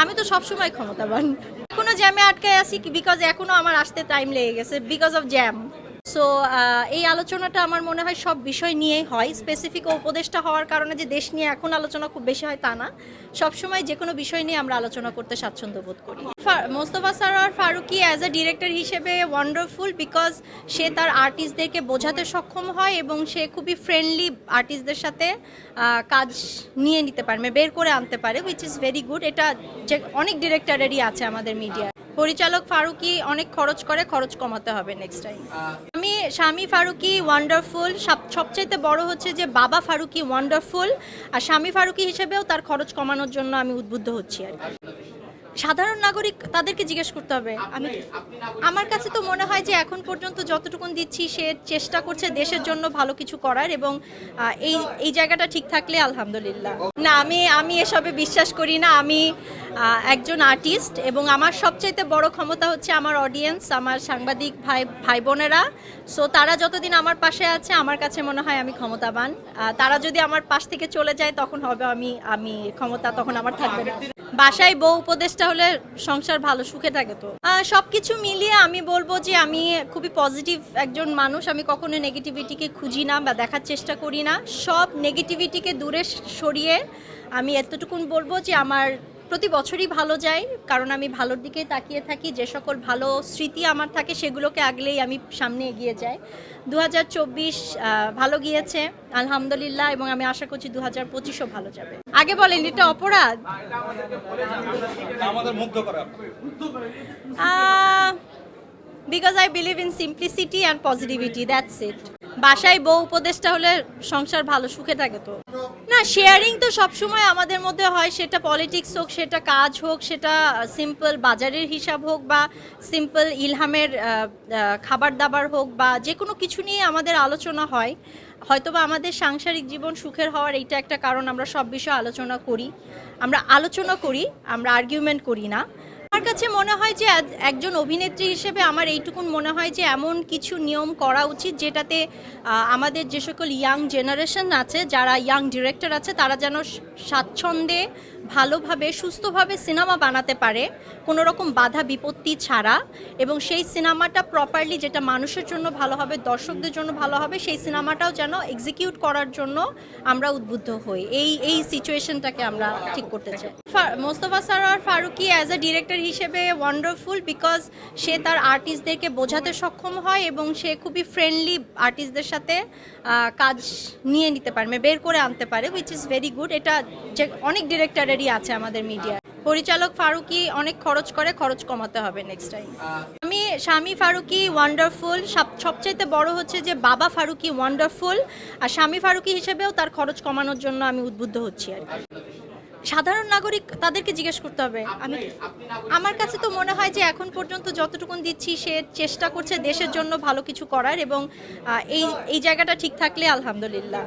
আমি তো সবসময় ক্ষমতাবান। কোনো জ্যামে আটকে আছি বিকজ এখনও আমার আসতে টাইম লেগে গেছে বিকজ অফ জ্যাম সো এই আলোচনাটা আমার মনে হয় সব বিষয় নিয়েই হয়। স্পেসিফিক উপদেশটা হওয়ার কারণে যে দেশ নিয়ে এখন আলোচনা খুব বেশি হয় তা না। সবসময় যে কোনো বিষয় নিয়ে আমরা আলোচনা করতে স্বাচ্ছন্দ্য বোধ করি। Mostofa Sarwar Farooki as a director হিসেবে ওয়ান্ডারফুল বিকজ সে তার আর্টিস্টদেরকে বোঝাতে সক্ষম হয় এবং সে খুবই ফ্রেন্ডলি আর্টিস্টদের সাথে কাজ নিয়ে নিতে পারে বের করে আনতে পারে উইচ ইজ ভেরি গুড এটা যে অনেক ডিরেক্টরেরই আছে আমাদের মিডিয়া পরিচালক ফারুকি অনেক খরচ করে, খরচ কমাতে হবে নেক্সট টাইম আমি স্বামী ফারুকি ওয়ান্ডারফুল সবচাইতে বড় হচ্ছে যে বাবা ফারুকি ওয়ান্ডারফুল আর স্বামী ফারুকি হিসেবেও তার খরচ কমানোর জন্য আমি উদ্বুদ্ধ হচ্ছি আর সাধারণ নাগরিক তাদেরকে জিজ্ঞেস করতে হবে। আমি আমার কাছে তো মনে হয় যে এখন পর্যন্ত যতটুকুন দিচ্ছি, সে চেষ্টা করছে দেশের জন্য ভালো কিছু করার এবং এই এই জায়গাটা ঠিক থাকলে আলহামদুলিল্লাহ। না, আমি আমি এসবে বিশ্বাস করি না। আমি একজন আর্টিস্ট এবং আমার সবচাইতে বড় ক্ষমতা হচ্ছে আমার অডিয়েন্স আমার সাংবাদিক ভাই ভাই বোনেরা সো তারা যতদিন আমার পাশে আছে, আমার কাছে মনে হয় আমি ক্ষমতাবান। তারা যদি আমার পাশ থেকে চলে যায়, তখন হবে আমি আমি ক্ষমতা তখন আমার থাকবে না। বাসায় বউ উপদেশটা হলে সংসার ভালো, সুখে থাকে তো। সব কিছু মিলিয়ে আমি বলব যে আমি খুবই পজিটিভ একজন মানুষ। আমি কখনো নেগেটিভিটিকে খুঁজি না বা দেখার চেষ্টা করি না। সব নেগেটিভিটিকে দূরে সরিয়ে আমি এতটুকুন বলব যে আমার প্রতি বছরই ভালো যায় কারণ আমি ভালোর দিকেই তাকিয়ে থাকি যে সকল ভালো স্মৃতি আমার থাকে সেগুলোকে আগলেই আমি সামনে এগিয়ে যাই। দু হাজার চব্বিশ ভালো গিয়েছে আলহামদুলিল্লাহ এবং আমি আশা করছি দু হাজার পঁচিশও ভালো যাবে। আগে বলেন এটা অপরাধ? Because I believe in simplicity and positivity that's it বাসায় বউ উপদেশটা হলে সংসার ভালো, সুখে থাকে তো। না শেয়ারিং তো সবসময় আমাদের মধ্যে হয়, সেটা পলিটিক্স হোক, সেটা কাজ হোক, সেটা সিম্পল বাজারের হিসাব হোক বা সিম্পল ইলহামের খাবার দাবার হোক বা যে কোনো কিছু নিয়ে আমাদের আলোচনা হয়। হয়তোবা আমাদের সাংসারিক জীবন সুখের হওয়ার এইটা একটা কারণ আমরা সব বিষয়ে আলোচনা করি। আমরা আলোচনা করি, আমরা আর্গুমেন্ট করি না। আমার কাছে মনে হয় যে একজন অভিনেত্রী হিসেবে আমার এইটুকুন মনে হয় যে এমন কিছু নিয়ম করা উচিত যেটাতে আমাদের যে সকল ইয়াং জেনারেশন আছে, যারা ইয়াং ডিরেক্টর আছে, তারা যেন স্বাচ্ছন্দ্যে ভালোভাবে, সুস্থভাবে সিনেমা বানাতে পারে কোনো রকম বাধা বিপত্তি ছাড়া। এবং সেই সিনেমাটা প্রপারলি যেটা মানুষের জন্য ভালো হবে, দর্শকদের জন্য ভালো হবে, সেই সিনেমাটাও যেন এক্সিকিউট করার জন্য আমরা উদ্বুদ্ধ হই। এই এই সিচুয়েশনটাকে আমরা ঠিক করতে চাই। Mostofa Sarwar Farooki as a director হিসেবে ওয়ান্ডারফুল বিকজ সে তার আর্টিস্টদেরকে বোঝাতে সক্ষম হয় এবং সে খুবই ফ্রেন্ডলি আর্টিস্টদের সাথে কাজ নিয়ে নিতে পারে মানে বের করে আনতে পারে উইচ ইজ ভেরি গুড এটা যে অনেক ডিরেক্টরেরই আছে আমাদের মিডিয়া পরিচালক ফারুকি অনেক খরচ করে, খরচ কমাতে হবে নেক্সট টাইম আমি স্বামী ফারুকি ওয়ান্ডারফুল সবচাইতে বড় হচ্ছে যে বাবা ফারুকি ওয়ান্ডারফুল আর স্বামী ফারুকি হিসেবেও তার খরচ কমানোর জন্য আমি উদ্বুদ্ধ হচ্ছি আর কি। সাধারণ নাগরিক তাদেরকে জিজ্ঞেস করতে হবে। আমি আমার কাছে তো মনে হয় যে এখন পর্যন্ত যতটুকুন দিচ্ছি সে চেষ্টা করছে দেশের জন্য ভালো কিছু করার এবং এই এই জায়গাটা ঠিক থাকলে আলহামদুলিল্লাহ।